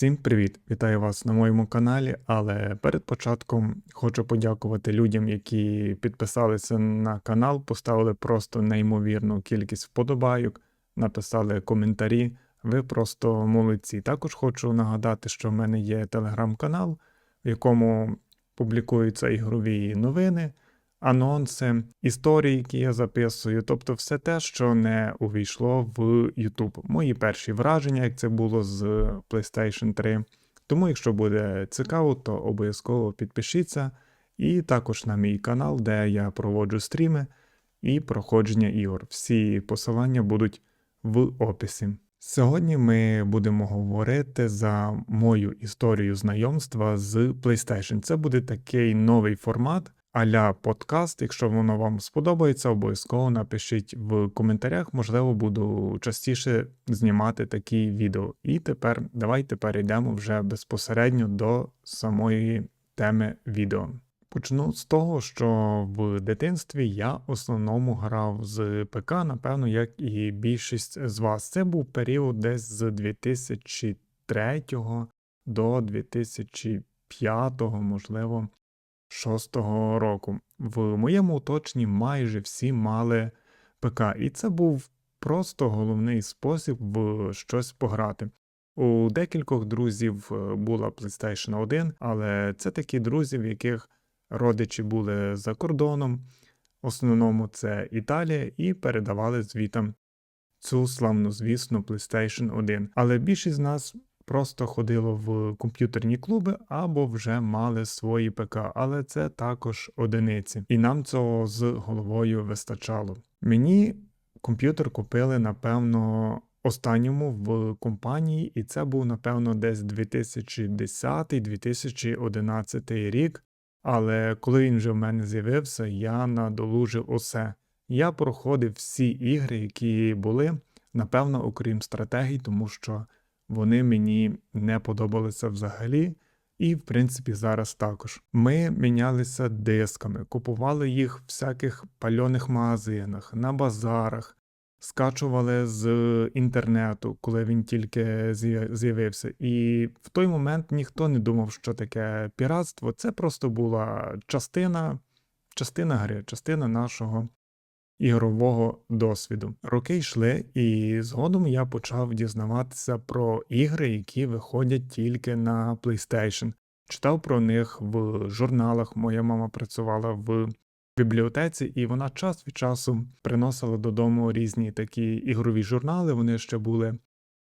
Всім привіт! Вітаю вас на моєму каналі. Але перед початком хочу подякувати людям, які підписалися на канал, поставили просто неймовірну кількість вподобайок, написали коментарі. Ви просто молодці. Також хочу нагадати, що в мене є телеграм-канал, в якому публікуються ігрові новини, анонси, історії, які я записую, тобто все те, що не увійшло в YouTube. Мої перші враження, як це було з PlayStation 3. Тому, якщо буде цікаво, то обов'язково підпишіться. І також на мій канал, де я проводжу стріми і проходження ігор. Всі посилання будуть в описі. Сьогодні ми будемо говорити за мою історію знайомства з PlayStation. Це буде такий новий формат а-ля подкаст. Якщо воно вам сподобається, обов'язково напишіть в коментарях. Можливо, буду частіше знімати такі відео. І тепер давайте перейдемо вже безпосередньо до самої теми відео. Почну з того, що в дитинстві я в основному грав з ПК, напевно, як і більшість з вас. Це був період десь з 2003 до 2005, можливо, 2006 року. В моєму оточенні майже всі мали ПК, і це був просто головний спосіб в щось пограти. У декількох друзів е, була PlayStation 1, але це такі друзі, в яких родичі були за кордоном, в основному це Італія, і передавали звітам цю славну, звісну PlayStation 1. Але більшість з нас просто ходило в комп'ютерні клуби або вже мали свої ПК, але це також одиниці, і нам цього з головою вистачало. Мені комп'ютер купили, напевно. Останньому в компанії, і це був, напевно, десь 2010-2011 рік. Але коли він вже в мене з'явився, я надолужив усе. Я проходив всі ігри, які були, напевно, окрім стратегій, тому що вони мені не подобалися взагалі. І, в принципі, зараз також. Ми мінялися дисками, купували їх в всяких пальоних магазинах, на базарах, скачували з інтернету, коли він тільки з'явився. І в той момент ніхто не думав, що таке піратство. Це просто була частина, частина гри, частина нашого ігрового досвіду. Роки йшли, і згодом я почав дізнаватися про ігри, які виходять тільки на PlayStation. Читав про них в журналах. Моя мама працювала в бібліотеці, і вона час від часу приносила додому різні такі ігрові журнали. Вони ще були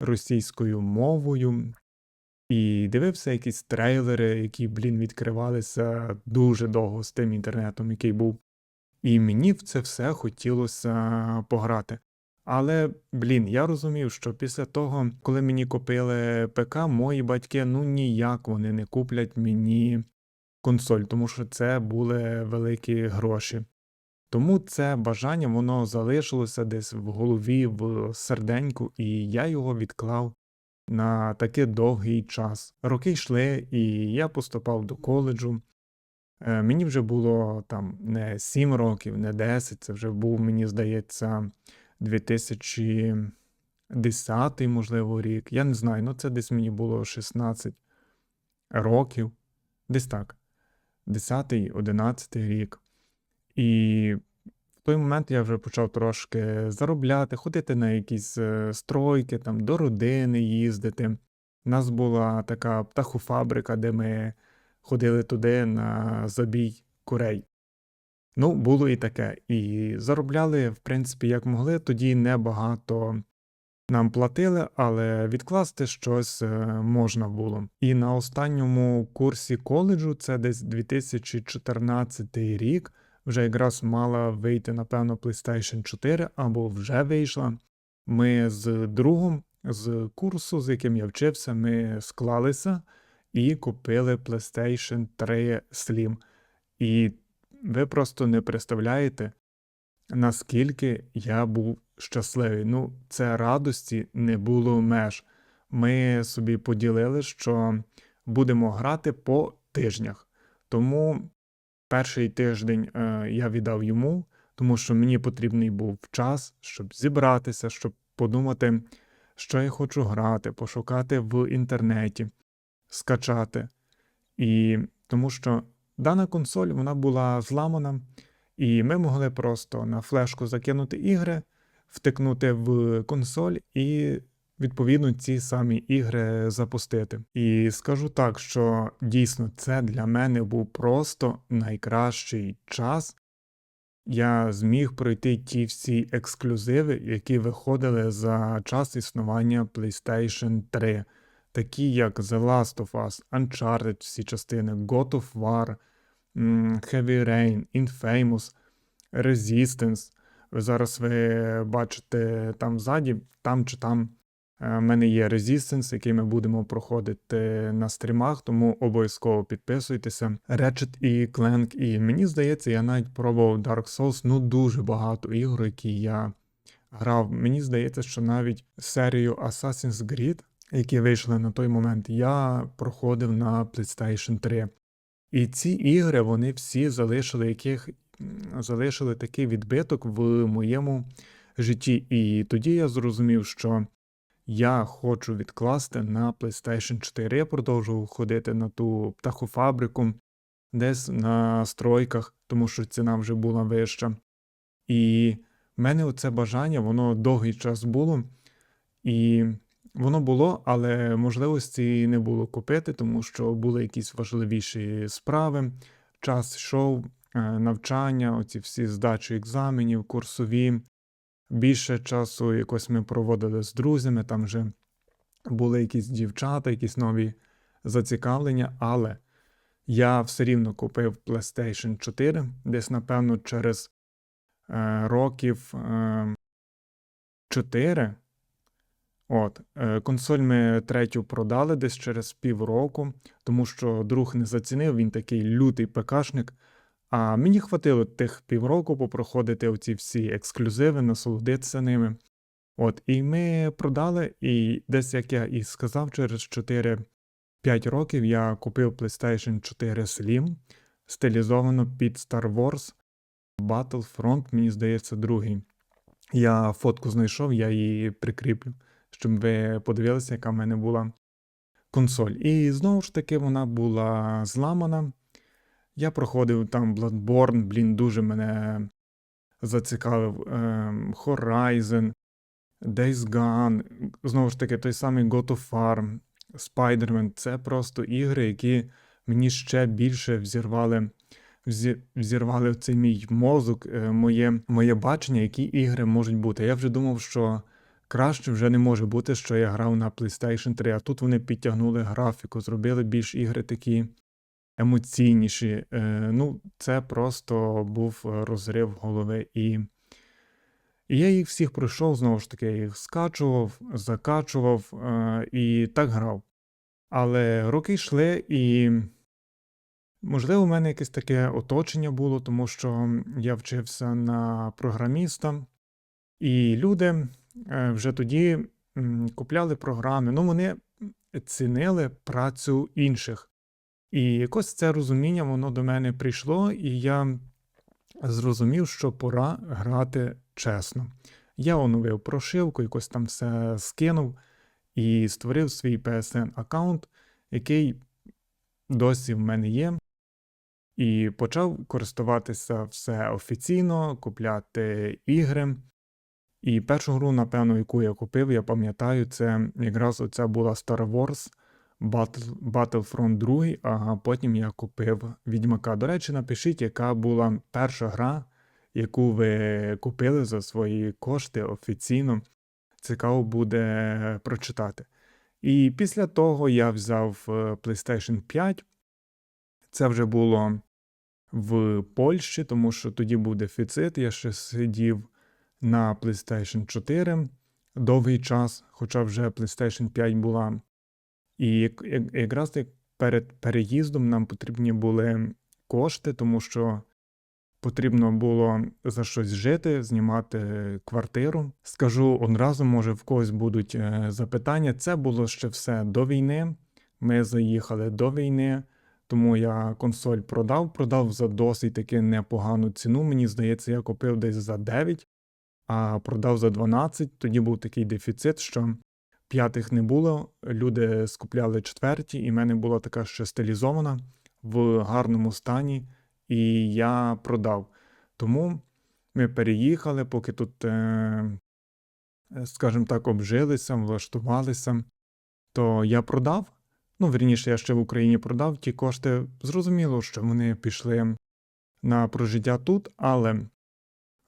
російською мовою. І дивився якісь трейлери, які, блін, відкривалися дуже довго з тим інтернетом, який був і мені в це все хотілося пограти. Але, блін, я розумів, що після того, коли мені купили ПК, мої батьки ну ніяк вони не куплять мені консоль, тому що це були великі гроші. Тому це бажання воно залишилося десь в голові, в серденьку, і я його відклав на такий довгий час. Роки йшли, і я поступав до коледжу. Е, мені вже було там не 7 років, не 10, це вже був, мені здається, 2010, можливо, рік. Я не знаю, ну це десь мені було 16 років, десь так. 10-11 рік. І в той момент я вже почав трошки заробляти, ходити на якісь е, стройки, там, до родини їздити. У нас була така птахофабрика, де ми ходили туди на забій курей. Ну, було і таке. І заробляли, в принципі, як могли. Тоді небагато нам платили, але відкласти щось е, можна було. І на останньому курсі коледжу, це десь 2014 рік, вже якраз мала вийти, напевно, PlayStation 4 або вже вийшла. Ми з другом з курсу, з яким я вчився, ми склалися і купили PlayStation 3 Slim. І ви просто не представляєте, наскільки я був щасливий. Ну, це радості не було меж. Ми собі поділили, що будемо грати по тижнях. Тому перший тиждень е, я віддав йому, тому що мені потрібний був час, щоб зібратися, щоб подумати що я хочу грати, пошукати в інтернеті, скачати. І тому що дана консоль вона була зламана, і ми могли просто на флешку закинути ігри, втикнути в консоль і відповідно ці самі ігри запустити. І скажу так, що дійсно це для мене був просто найкращий час. Я зміг пройти ті всі ексклюзиви, які виходили за час існування PlayStation 3, такі як The Last of Us, Uncharted, всі частини, God of War, Heavy Rain, Infamous, Resistance. Ви зараз ви бачите там ззаді, там чи там е, в мене є Resistance, який ми будемо проходити на стрімах, тому обов'язково підписуйтеся. Ratchet і Clank, і мені здається, я навіть пробував Dark Souls, ну дуже багато ігор, які я грав. Мені здається, що навіть серію Assassin's Creed, які вийшли на той момент, я проходив на PlayStation 3. І ці ігри вони всі залишили яких залишили такий відбиток в моєму житті. І тоді я зрозумів, що я хочу відкласти на PlayStation 4. Я продовжував ходити на ту птахофабрику, десь на стройках, тому що ціна вже була вища. І в мене оце бажання, воно довгий час було. І воно було, але можливості не було купити, тому що були якісь важливіші справи. Час йшов, е, навчання, оці всі здачі екзаменів, курсові. Більше часу якось ми проводили з друзями, там вже були якісь дівчата, якісь нові зацікавлення, але я все рівно купив PlayStation 4, десь, напевно, через е, років е, 4. От, е, консоль ми третю продали десь через півроку, тому що друг не зацінив, він такий лютий ПКшник. А мені хватило тих півроку попроходити оці всі ексклюзиви, насолодитися ними. От, і ми продали, і десь, як я і сказав, через 4-5 років я купив PlayStation 4 Slim, стилізовано під Star Wars Battlefront, мені здається, другий. Я фотку знайшов, я її прикріплю, щоб ви подивилися, яка в мене була консоль. І знову ж таки вона була зламана. Я проходив там Bloodborne, блін, дуже мене зацікавив. ем, Horizon, Days Gone, знову ж таки, той самий God of War, Spider-Man. Це просто ігри, які мені ще більше взірвали, взірвали цей мій мозок, е, моє, моє бачення, які ігри можуть бути. Я вже думав, що краще вже не може бути, що я грав на PlayStation 3, а тут вони підтягнули графіку, зробили більш ігри такі емоційніші. Е, ну, це просто був е, розрив голови. І, і я їх всіх пройшов, знову ж таки, я їх скачував, закачував е, і так грав. Але роки йшли, і, можливо, у мене якесь таке оточення було, тому що я вчився на програміста, і люди вже тоді купляли програми. Ну, вони цінили працю інших. І якось це розуміння воно до мене прийшло, і я зрозумів, що пора грати чесно. Я оновив прошивку, якось там все скинув і створив свій PSN аккаунт, який досі в мене є. І почав користуватися все офіційно, купляти ігри. І першу гру, напевно, яку я купив, я пам'ятаю, це якраз оця була Star Wars Battle, Battlefront 2, а потім я купив Відьмака. До речі, напишіть, яка була перша гра, яку ви купили за свої кошти офіційно. Цікаво буде прочитати. І після того я взяв е, PlayStation 5. Це вже було в Польщі, тому що тоді був дефіцит. Я ще сидів на PlayStation 4 довгий час, хоча вже PlayStation 5 була. І як- як- якраз як перед переїздом нам потрібні були кошти, тому що потрібно було за щось жити, знімати квартиру. Скажу одразу, може, в когось будуть е, запитання. Це було ще все до війни. Ми заїхали до війни, тому я консоль продав, продав за досить таки непогану ціну. Мені здається, я купив десь за 9, а продав за 12. Тоді був такий дефіцит, що п'ятих не було. Люди скупляли четверті, і в мене була така ще стилізована в гарному стані, і я продав. Тому ми переїхали, поки тут, е, скажімо так, обжилися, влаштувалися, то я продав. Ну, вірніше, я ще в Україні продав ті кошти. Зрозуміло, що вони пішли на прожиття тут, але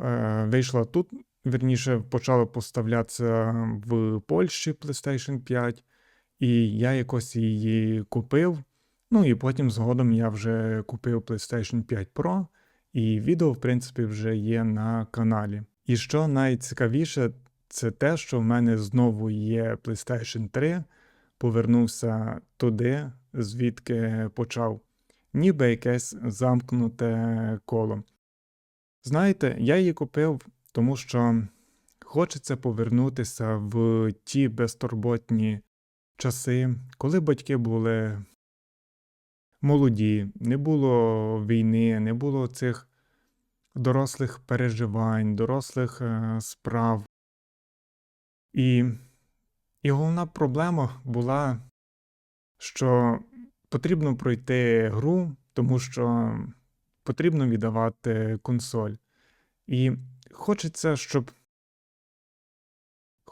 е, вийшла тут, вірніше, почала поставлятися в Польщі PlayStation 5, і я якось її купив. Ну і потім згодом я вже купив PlayStation 5 Pro, і відео, в принципі, вже є на каналі. І що найцікавіше, це те, що в мене знову є PlayStation 3, повернувся туди, звідки почав, ніби якесь замкнуте коло. Знаєте, я її купив, тому що хочеться повернутися в ті безтурботні часи, коли батьки були молоді, не було війни, не було цих дорослих переживань, дорослих е, справ. І, і головна проблема була, що потрібно пройти гру, тому що потрібно віддавати консоль. І хочеться, щоб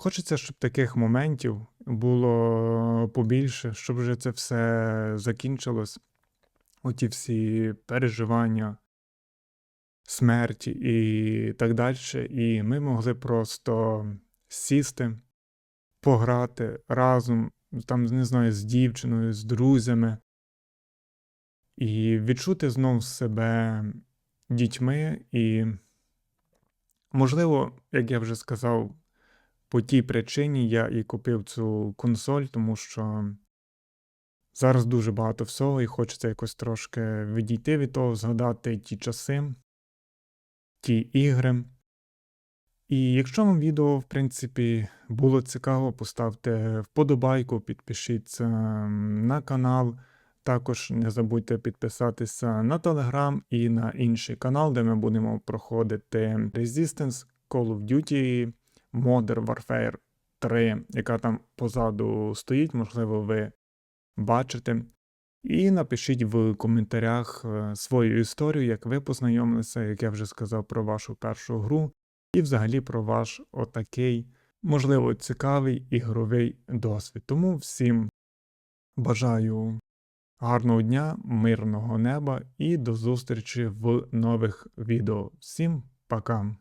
Хочеться, щоб таких моментів було побільше, щоб вже це все закінчилось. Оті всі переживання, смерті і так далі. І ми могли просто сісти, пограти разом, там, не знаю, з дівчиною, з друзями, і відчути знов себе дітьми. І, можливо, як я вже сказав, по тій причині я і купив цю консоль, тому що зараз дуже багато всього, і хочеться якось трошки відійти від того, згадати ті часи, ті ігри. І якщо вам відео, в принципі, було цікаво, поставте вподобайку, підпишіться на канал. Також не забудьте підписатися на Telegram і на інший канал, де ми будемо проходити Resistance, Call of Duty, Modern Warfare 3, яка там позаду стоїть, можливо, ви бачите. І напишіть в коментарях е, свою історію, як ви познайомилися, як я вже сказав про вашу першу гру, і взагалі про ваш отакий, можливо, цікавий ігровий досвід. Тому всім бажаю гарного дня, мирного неба і до зустрічі в нових відео. Всім пока!